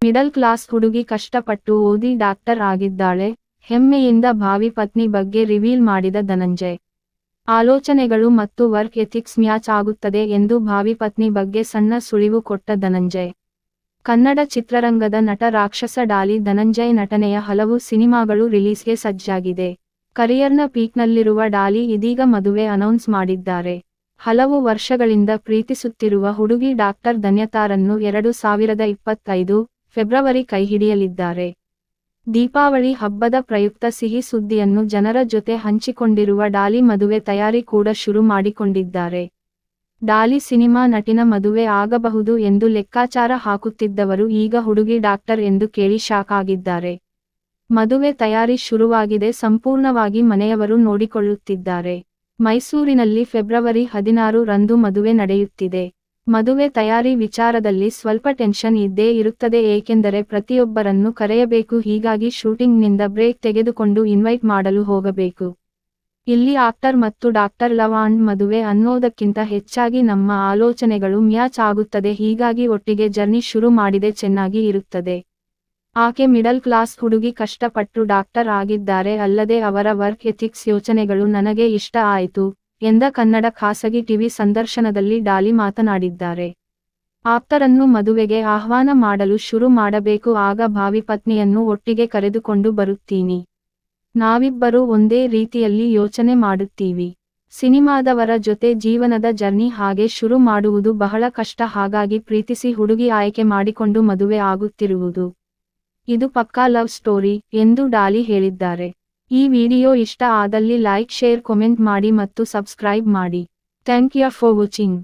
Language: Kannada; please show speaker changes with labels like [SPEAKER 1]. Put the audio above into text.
[SPEAKER 1] ಮಿಡಲ್ ಕ್ಲಾಸ್ ಹುಡುಗಿ ಕಷ್ಟಪಟ್ಟು ಓದಿ ಡಾಕ್ಟರ್ ಆಗಿದ್ದಾಳೆ, ಹೆಮ್ಮೆಯಿಂದ ಭಾವಿ ಪತ್ನಿ ಬಗ್ಗೆ ರಿವೀಲ್ ಮಾಡಿದ ಧನಂಜಯ್. ಆಲೋಚನೆಗಳು ಮತ್ತು ವರ್ಕ್ ಎಥಿಕ್ಸ್ ಮ್ಯಾಚ್ ಆಗುತ್ತದೆ ಎಂದು ಭಾವಿ ಪತ್ನಿ ಬಗ್ಗೆ ಸಣ್ಣ ಸುಳಿವು ಕೊಟ್ಟ ಧನಂಜಯ್. ಕನ್ನಡ ಚಿತ್ರರಂಗದ ನಟ ರಾಕ್ಷಸ ಡಾಲಿ ಧನಂಜಯ್ ನಟನೆಯ ಹಲವು ಸಿನಿಮಾಗಳು ರಿಲೀಸ್ಗೆ ಸಜ್ಜಾಗಿದೆ. ಕರಿಯರ್ನ ಪೀಕ್ನಲ್ಲಿರುವ ಡಾಲಿ ಇದೀಗ ಮದುವೆ ಅನೌನ್ಸ್ ಮಾಡಿದ್ದಾರೆ. ಹಲವು ವರ್ಷಗಳಿಂದ ಪ್ರೀತಿಸುತ್ತಿರುವ ಹುಡುಗಿ ಡಾಕ್ಟರ್ ಧನ್ಯತಾರನ್ನು ಎರಡು ಸಾವಿರದ ಇಪ್ಪತ್ತೈದು ಫೆಬ್ರವರಿ ಕೈಹಿಡಿಯಲಿದ್ದಾರೆ. ದೀಪಾವಳಿ ಹಬ್ಬದ ಪ್ರಯುಕ್ತ ಸಿಹಿ ಸುದ್ದಿಯನ್ನು ಜನರ ಜೊತೆ ಹಂಚಿಕೊಂಡಿರುವ ಡಾಲಿ ಮದುವೆ ತಯಾರಿ ಕೂಡ ಶುರು ಮಾಡಿಕೊಂಡಿದ್ದಾರೆ. ಡಾಲಿ ಸಿನಿಮಾ ನಟಿನ ಮದುವೆ ಆಗಬಹುದು ಎಂದು ಲೆಕ್ಕಾಚಾರ ಹಾಕುತ್ತಿದ್ದವರು ಈಗ ಹುಡುಗಿ ಡಾಕ್ಟರ್ ಎಂದು ಕೇಳಿ ಶಾಕ್ ಆಗಿದ್ದಾರೆ. ಮದುವೆ ತಯಾರಿ ಶುರುವಾಗಿದೆ ಸಂಪೂರ್ಣವಾಗಿ ಮನೆಯವರು ನೋಡಿಕೊಳ್ಳುತ್ತಿದ್ದಾರೆ. ಮೈಸೂರಿನಲ್ಲಿ ಫೆಬ್ರವರಿ ಹದಿನಾರು ರಂದು ಮದುವೆ ನಡೆಯುತ್ತಿದೆ. ಮದುವೆ ತಯಾರಿ ವಿಚಾರದಲ್ಲಿ ಸ್ವಲ್ಪ ಟೆನ್ಷನ್ ಇದ್ದೇ ಇರುತ್ತದೆ ಏಕೆಂದರೆ ಪ್ರತಿಯೊಬ್ಬರನ್ನು ಕರೆಯಬೇಕು, ಹೀಗಾಗಿ ಶೂಟಿಂಗ್ನಿಂದ ಬ್ರೇಕ್ ತೆಗೆದುಕೊಂಡು ಇನ್ವೈಟ್ ಮಾಡಲು ಹೋಗಬೇಕು. ಇಲ್ಲಿ ಆಕ್ಟರ್ ಮತ್ತು ಡಾಕ್ಟರ್ ಲವ್ ಅಂಡ್ ಮದುವೆ ಅನ್ನೋದಕ್ಕಿಂತ ಹೆಚ್ಚಾಗಿ ನಮ್ಮ ಆಲೋಚನೆಗಳು ಮ್ಯಾಚ್ ಆಗುತ್ತದೆ, ಹೀಗಾಗಿ ಒಟ್ಟಿಗೆ ಜರ್ನಿ ಶುರು ಮಾಡಿದೆ, ಚೆನ್ನಾಗಿ ಇರುತ್ತದೆ. ಆಕೆ ಮಿಡಲ್ ಕ್ಲಾಸ್ ಹುಡುಗಿ, ಕಷ್ಟಪಟ್ಟು ಡಾಕ್ಟರ್ ಆಗಿದ್ದಾರೆ, ಅಲ್ಲದೆ ಅವರ ವರ್ಕ್ ಎಥಿಕ್ಸ್ ಯೋಚನೆಗಳು ನನಗೆ ಇಷ್ಟ ಆಯಿತು. ಎಂದ ಕನ್ನಡ ಖಾಸಗಿ ಟಿವಿ ಸಂದರ್ಶನದಲ್ಲಿ ಡಾಲಿ ಮಾತನಾಡಿದ್ದಾರೆ. ಆಪ್ತರನ್ನು ಮದುವೆಗೆ ಆಹ್ವಾನ ಮಾಡಲು ಶುರು ಮಾಡಬೇಕು, ಆಗ ಭಾವಿ ಪತ್ನಿಯನ್ನು ಒಟ್ಟಿಗೆ ಕರೆದುಕೊಂಡು ಬರುತ್ತೀನಿ. ನಾವಿಬ್ಬರೂ ಒಂದೇ ರೀತಿಯಲ್ಲಿ ಯೋಚನೆ ಮಾಡುತ್ತೀವಿ. ಸಿನಿಮಾದವರ ಜೊತೆ ಜೀವನದ ಜರ್ನಿ ಹಾಗೆ ಶುರು ಮಾಡುವುದು ಬಹಳ ಕಷ್ಟ, ಹಾಗಾಗಿ ಪ್ರೀತಿಸಿ ಹುಡುಗಿ ಆಯ್ಕೆ ಮಾಡಿಕೊಂಡು ಮದುವೆ ಆಗುತ್ತಿರುವುದು. ಇದು ಪಕ್ಕಾ ಲವ್ ಸ್ಟೋರಿ ಎಂದು ಡಾಲಿ ಹೇಳಿದ್ದಾರೆ. ಈ ವಿಡಿಯೋ ಇಷ್ಟ ಆದಲ್ಲಿ ಲೈಕ್, ಶೇರ್ ಕಮೆಂಟ್ ಮಾಡಿ ಮತ್ತು ಸಬ್ಸ್ಕ್ರೈಬ್ ಮಾಡಿ. Thank you for watching